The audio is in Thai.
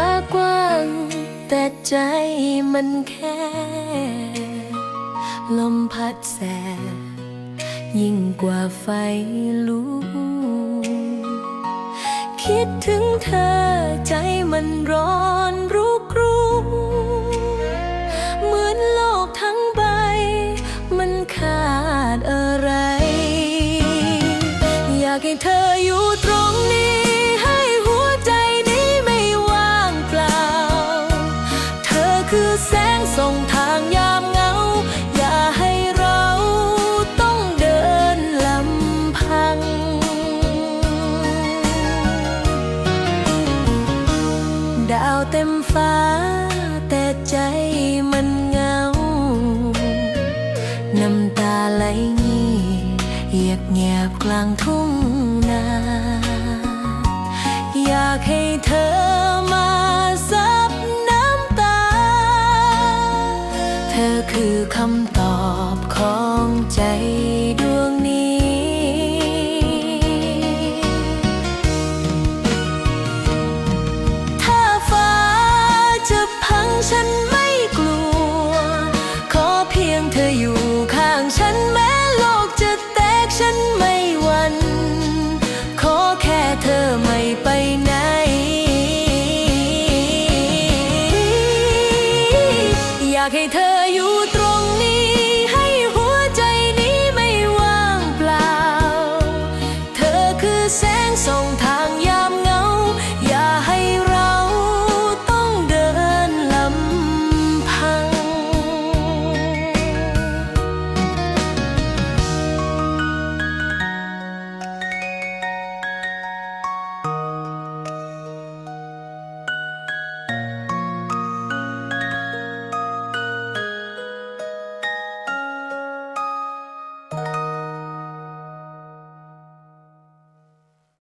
ฟ้ากว้าง แต่ใจมันแค่ ลมพัดแสบยิ่งกว่าไฟลุกคิดถึงเธอใจมันร้อนรุกรู้ แสงส่งทางยามเหงา อย่าให้เราต้องเดินลำพัง ดาวเต็มฟ้า แต่ใจมันเหงา น้ำตาไหลงีเหยียบแงบกลางทุ่งนา อยากให้เธอ ธอคือคำตอบของใจากให้เธออยู่ตร